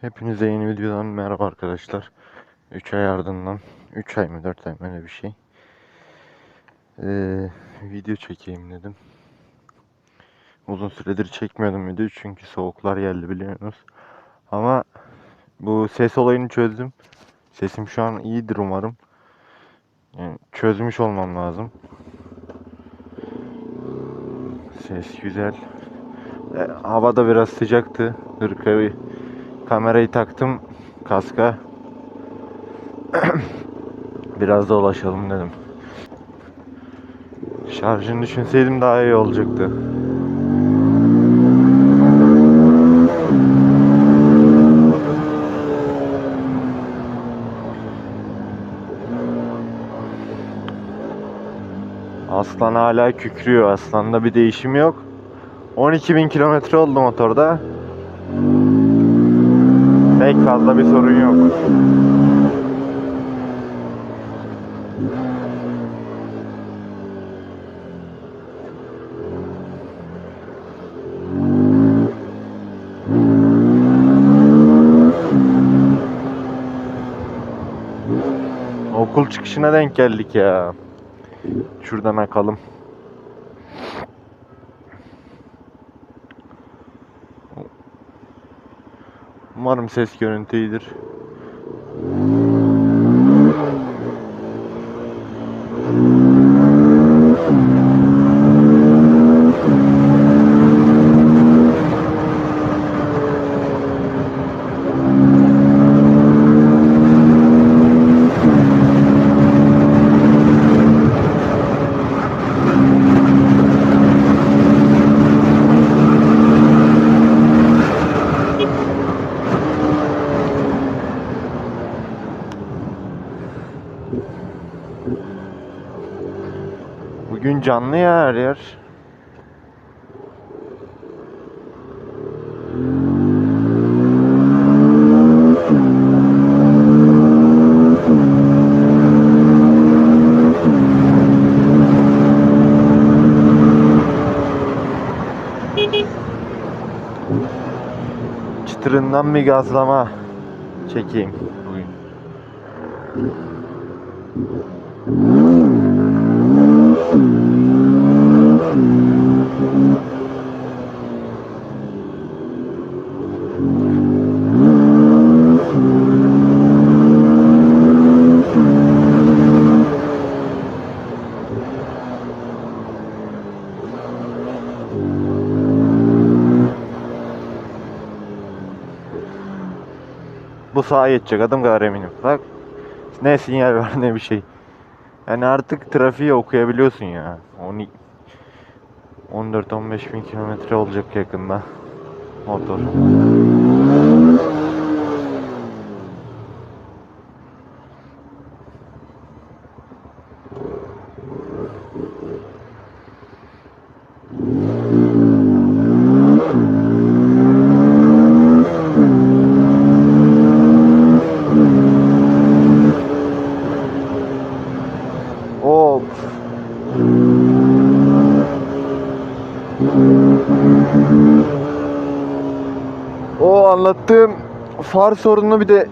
Hepinize yeni videodan merhaba arkadaşlar. 3 ay ardından 3 ay mı 4 ay mı öyle bir şey. Ee, video çekeyim dedim. Uzun süredir çekmiyordum video çünkü soğuklar geldi biliyorsunuz. Ama bu ses olayını çözdüm. Sesim şu an iyidir umarım. Yani çözmüş olmam lazım. Ses güzel. E, hava da biraz sıcaktı. Hırkayı Kamerayı taktım kaska. Biraz dolaşalım dedim. Şarjını düşünseydim daha iyi olacaktı. Aslan hala kükrüyor. Aslanda bir değişim yok. 12.000 kilometre oldu motorda. Pek fazla bir sorun yok. Okul çıkışına denk geldik ya. Şuradan akalım. Umarım ses görüntü iyidir. Bugün canlı ya her yer. Çıtırından bir gazlama çekeyim bugün. Bu sağa geçecek adım kadar eminim. Bak ne sinyal var ne bir şey. Yani artık trafiği okuyabiliyorsun ya. 14-15 bin kilometre olacak yakında motor. Far sorunu bir de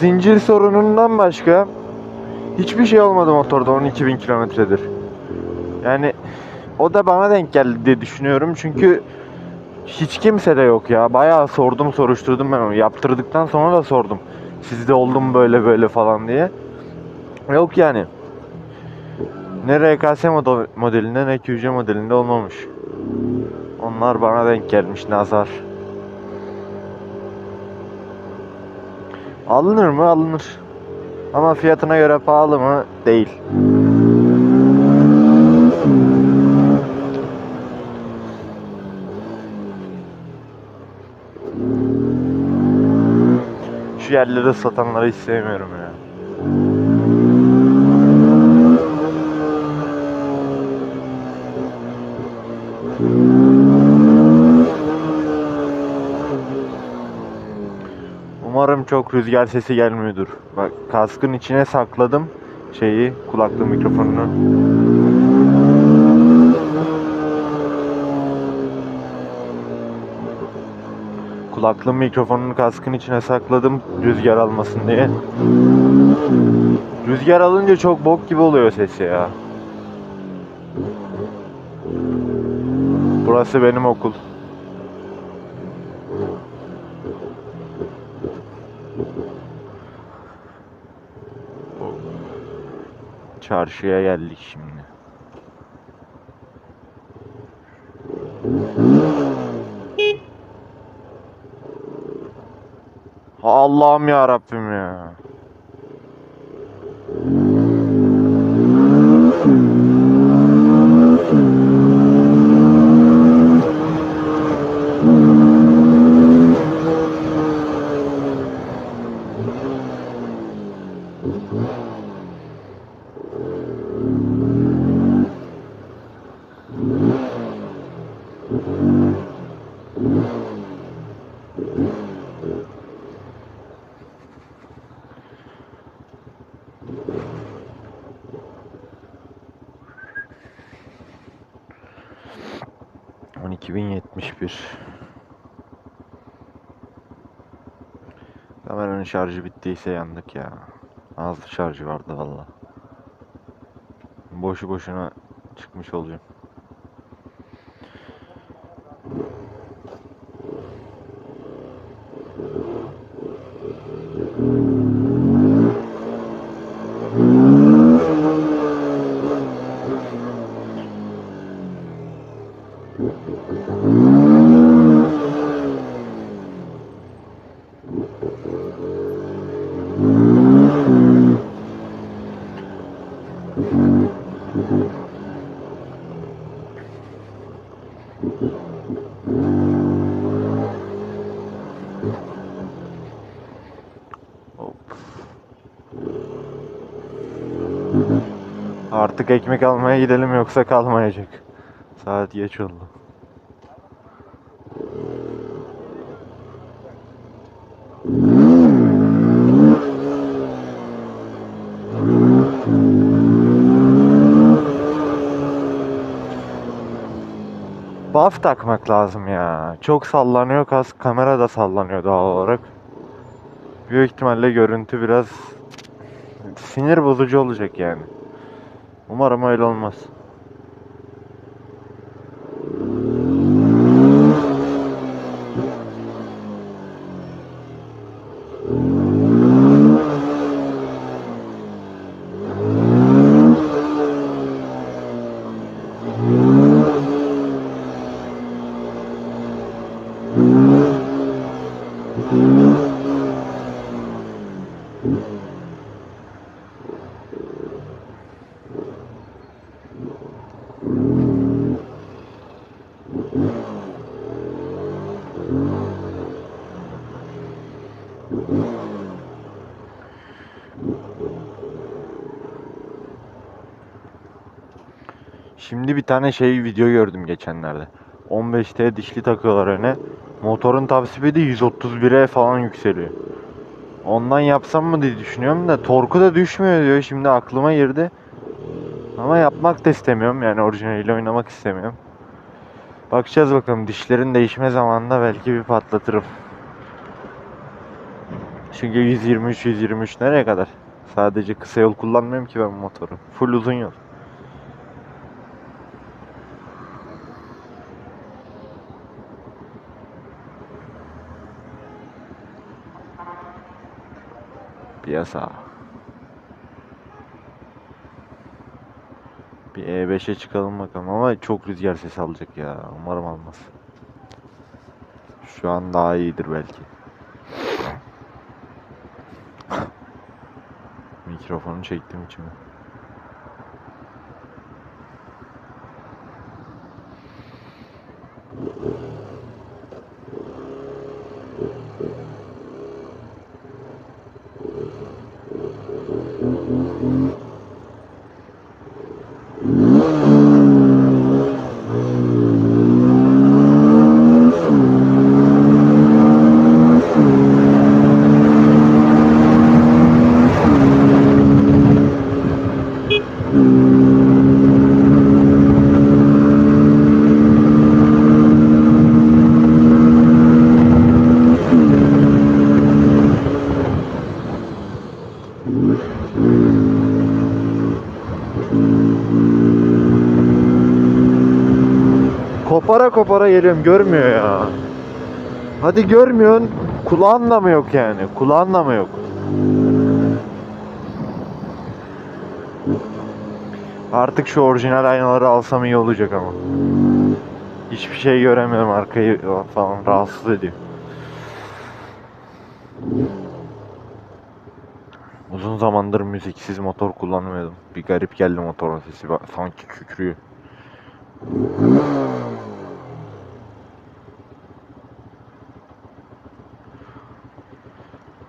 zincir sorunundan başka hiçbir şey olmadı motorda 12.000 kilometredir. Yani o da bana denk geldi diye düşünüyorum çünkü hiç kimse de yok ya. Bayağı sordum soruşturdum ben onu. Yaptırdıktan sonra da sordum. Sizde oldu mu böyle böyle falan diye. Yok yani. Ne RKS modelinde ne QC modelinde olmamış. Onlar bana denk gelmiş nazar. Alınır mı? Alınır. Ama fiyatına göre pahalı mı? Değil. Şu yerlerde satanları hiç sevmiyorum ya. Çok rüzgar sesi gelmiyordur. Bak kaskın içine sakladım şeyi, kulaklığı mikrofonunu. Kulaklığın mikrofonunu kaskın içine sakladım rüzgar almasın diye. Rüzgar alınca çok bok gibi oluyor ses ya. Burası benim okul. Çarşıya geldik şimdi. Allah'ım ya Rabbim ya. On iki bin yetmiş bir. Kameranın şarjı bittiyse yandık ya. Az şarjı vardı valla. Boşu boşuna çıkmış olacağım. Artık ekmek almaya gidelim yoksa kalmayacak. Saat geç oldu. Buff takmak lazım ya. Çok sallanıyor kas, kamera da sallanıyor doğal olarak. Büyük ihtimalle görüntü biraz sinir bozucu olacak yani. Umarım öyle olmaz. Şimdi bir tane şey video gördüm geçenlerde. 15T dişli takıyorlar öne. Motorun top speed'i 131'e falan yükseliyor. Ondan yapsam mı diye düşünüyorum da torku da düşmüyor diyor. Şimdi aklıma girdi. Ama yapmak da istemiyorum. Yani orijinaliyle oynamak istemiyorum. Bakacağız bakalım. Dişlerin değişme zamanında belki bir patlatırım. Çünkü 123 123 nereye kadar? Sadece kısa yol kullanmıyorum ki ben motoru. Full uzun yol. Piyasa. Bir E5'e çıkalım bakalım ama çok rüzgar sesi alacak ya. Umarım almaz. Şu an daha iyidir belki. Mikrofonu çektim içime. Kopara geliyorum görmüyor ya. Hadi görmüyorsun. Kulağın da mı yok yani? Kulağın da mı yok? Artık şu orijinal aynaları alsam iyi olacak ama. Hiçbir şey göremiyorum arkayı falan rahatsız ediyor. Uzun zamandır müziksiz motor kullanmıyordum. Bir garip geldi motorun sesi. Sanki kükrüyor.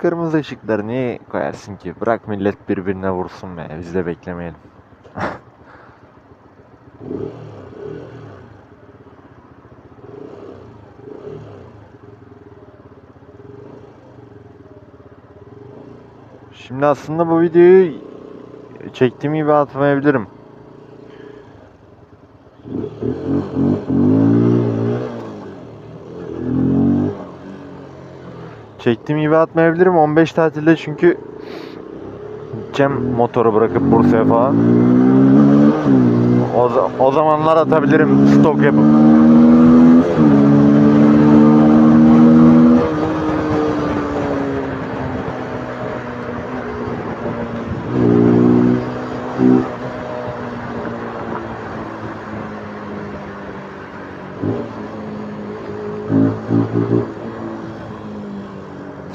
Kırmızı ışıkları niye koyarsın ki? Bırak millet birbirine vursun be. Biz de beklemeyelim. Şimdi aslında bu videoyu çektiğim gibi atmayabilirim. Çektiğim gibi atmayabilirim 15 tatilde çünkü Cem motoru bırakıp Bursa'ya falan. O, o zamanlar atabilirim stok yapıp.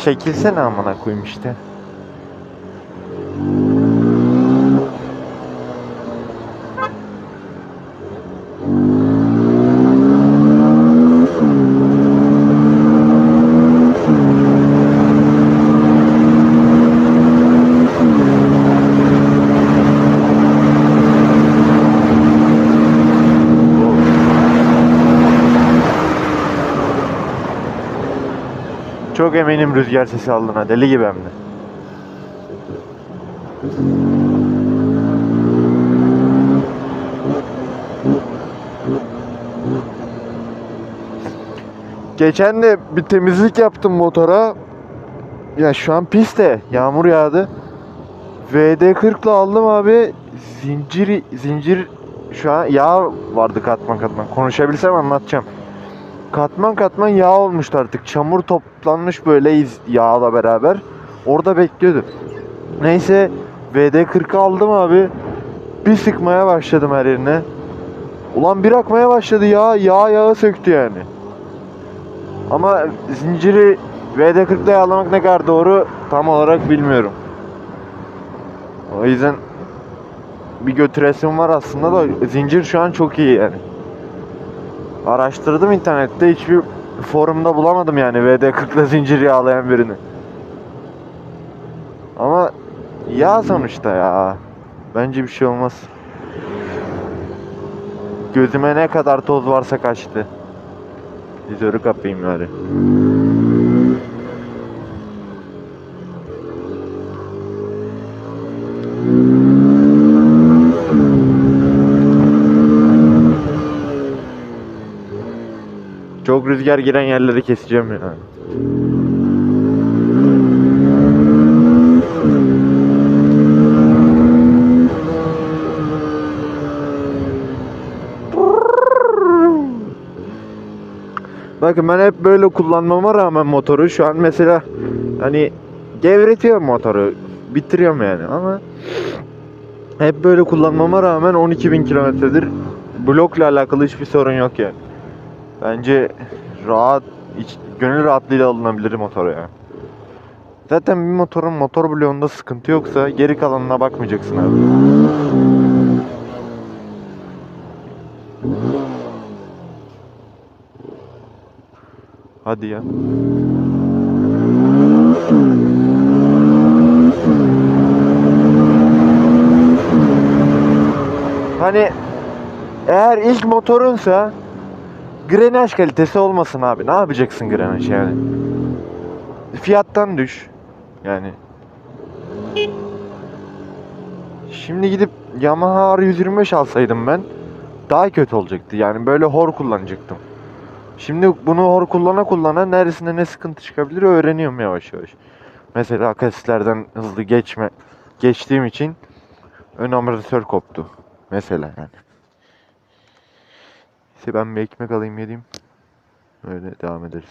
Çekilsene amına koyayım işte. Çok eminim rüzgar sesi aldığına deli gibi hem de. Geçen de bir temizlik yaptım motora. Ya şu an piste. Yağmur yağdı. VD40 ile aldım abi. Zincir zincir şu an yağ vardı katman katman. Konuşabilsem anlatacağım. Katman katman yağ olmuştu artık. Çamur toplanmış böyle yağla beraber. Orada bekliyordu. Neyse VD40'ı aldım abi. Bir sıkmaya başladım her yerine. Ulan bir akmaya başladı ya. Yağ yağı söktü yani. Ama zinciri VD40'da yağlamak ne kadar doğru tam olarak bilmiyorum. O yüzden bir götüresim var aslında da zincir şu an çok iyi yani. Araştırdım internette hiçbir forumda bulamadım yani VD40'la zincir yağlayan birini. Ama yağ sonuçta ya. Bence bir şey olmaz. Gözüme ne kadar toz varsa kaçtı. Vizörü kapayım bari. Çok rüzgar giren yerleri keseceğim ya. Bakın ben hep böyle kullanmama rağmen motoru şu an mesela hani gevretiyorum motoru bitiriyorum yani ama hep böyle kullanmama rağmen 12.000 kilometredir blokla alakalı hiçbir sorun yok yani. Bence rahat, iç, gönül rahatlığıyla alınabilir motor ya. Zaten bir motorun motor bloğunda sıkıntı yoksa geri kalanına bakmayacaksın abi. Hadi ya. Hani eğer ilk motorunsa grenaj kalitesi olmasın abi. Ne yapacaksın grenaj yani? Fiyattan düş. Yani. Şimdi gidip Yamaha R125 alsaydım ben daha kötü olacaktı. Yani böyle hor kullanacaktım. Şimdi bunu hor kullana kullana neresinde ne sıkıntı çıkabilir öğreniyorum yavaş yavaş. Mesela kasislerden hızlı geçme geçtiğim için ön amortisör koptu. Mesela yani. Neyse ben bir ekmek alayım yediğim. Öyle devam ederiz.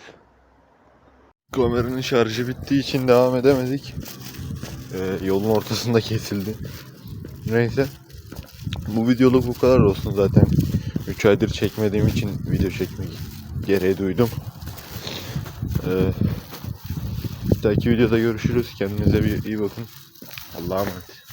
Kameranın şarjı bittiği için devam edemedik. Ee, yolun ortasında kesildi. Neyse. Bu videoluk bu kadar olsun zaten. 3 aydır çekmediğim için video çekmek gereği duydum. Ee, bir dahaki videoda görüşürüz. Kendinize bir iyi bakın. Allah'a emanet.